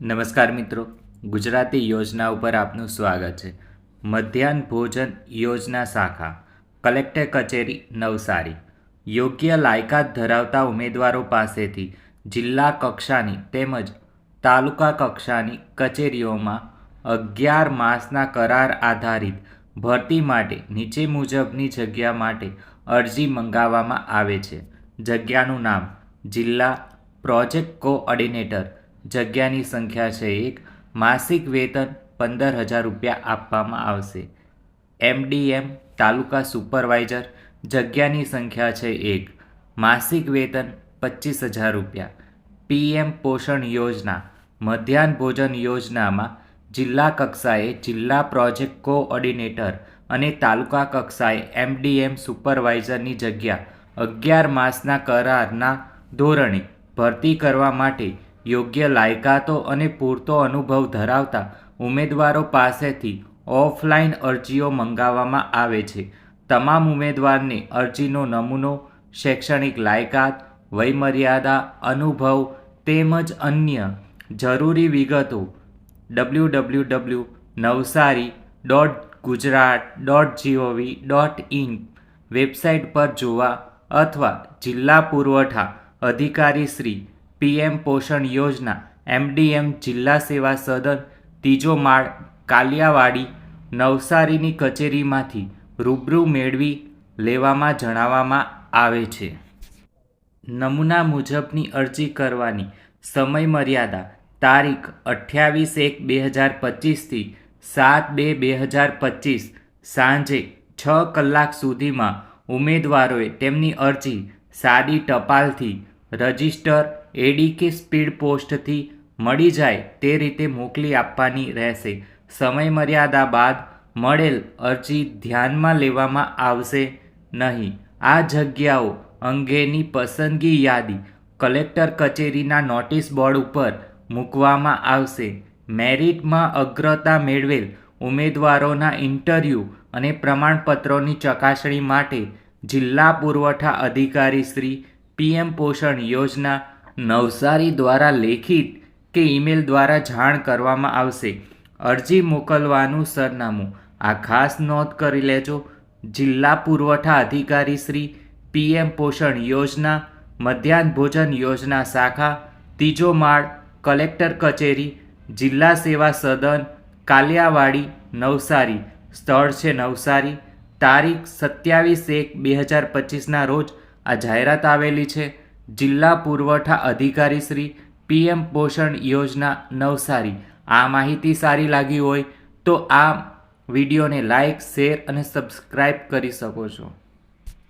નમસ્કાર મિત્રો. ગુજરાતી યોજના ઉપર આપનું સ્વાગત છે. મધ્યાહન ભોજન યોજના શાખા, કલેક્ટર કચેરી, નવસારી. યોગ્ય લાયકાત ધરાવતા ઉમેદવારો પાસેથી જિલ્લા કક્ષાની તેમજ તાલુકા કક્ષાની કચેરીઓમાં અગિયાર માસના કરાર આધારિત ભરતી માટે નીચે મુજબની જગ્યા માટે અરજી મંગાવવામાં આવે છે. જગ્યાનું નામ જિલ્લા પ્રોજેક્ટ કોઓર્ડિનેટર જગ્યાની સંખ્યા છે એક. માસિક વેતન પંદર હજાર રૂપિયા આપવામાં આવશે. એમડીએમ, તાલુકા સુપરવાઇઝર, જગ્યાની સંખ્યા છે એક. માસિક વેતન પચીસ હજાર રૂપિયા. પીએમ પોષણ યોજના, મધ્યાહન ભોજન યોજનામાં જિલ્લા કક્ષાએ જિલ્લા પ્રોજેક્ટ કોઓર્ડિનેટર અને તાલુકા કક્ષાએ એમડીએમ સુપરવાઇઝરની જગ્યા અગિયાર માસના કરારના ધોરણે ભરતી કરવા માટે યોગ્ય લાયકાતો અને પૂરતો અનુભવ ધરાવતા ઉમેદવારો પાસેથી ઓફલાઈન અરજીઓ મંગાવવામાં આવે છે. તમામ ઉમેદવારને અરજીનો નમૂનો, શૈક્ષણિક લાયકાત, વયમર્યાદા, અનુભવ તેમજ અન્ય જરૂરી વિગતો W W W Navsari dot Gujarat dot gov dot in website પર જોવા અથવા જિલ્લા પુરવઠા અધિકારી શ્રી પીએમ પોષણ યોજના, એમડીએમ જિલ્લા સેવા સદન, ત્રીજો માળ કાલિયાવાડી, નવસારીની કચેરીમાંથી રૂબરૂ મેળવી લેવામાં જણાવવામાં આવે છે. નમૂના મુજબની અરજી કરવાની સમય મર્યાદા તારીખ અઠ્યાવીસ એક બે હજાર પચીસથી સાત બે બે હજાર પચીસ સાંજે છ કલાક સુધીમાં ઉમેદવારોએ તેમની અરજી સાદી ટપાલથી રજિસ્ટર એડી કે સ્પીડ પોસ્ટથી મળી જાય તે રીતે મોકલી આપવાની રહેશે. સમયમર્યાદા બાદ મળેલ અરજી ધ્યાનમાં લેવામાં આવશે નહીં. આ જગ્યાઓ અંગેની પસંદગી યાદી કલેક્ટર કચેરીના નોટિસ બોર્ડ ઉપર મૂકવામાં આવશે. મેરિટમાં અગ્રતા મેળવેલ ઉમેદવારોના ઇન્ટરવ્યૂ અને પ્રમાણપત્રોની ચકાસણી માટે જિલ્લા પુરવઠા અધિકારી શ્રી પીએમ પોષણ યોજના નવસારી દ્વારા લેખિત કે ઈમેલ દ્વારા જાણ કરવામાં આવશે. અરજી મોકલવાનું સરનામું. આ ખાસ નોંધ કરી લેજો. જિલ્લા પુરવઠા અધિકારી શ્રી પીએમ પોષણ યોજના, મધ્યાહન ભોજન યોજના શાખા, ત્રીજો માળ, કલેક્ટર કચેરી, જિલ્લા સેવા સદન, કાલિયાવાડી, નવસારી. સ્થળ છે નવસારી. તારીખ સત્યાવીસ એક બે હજાર પચીસના રોજ આ જાહેરાત આવેલી છે. જિલ્લા પુરવઠા અધિકારી શ્રી પીએમ પોષણ યોજના નવસારી. આ માહિતી સારી લાગી હોય તો આ વિડીયોને લાઈક, શેર અને સબસ્ક્રાઈબ કરી શકો છો.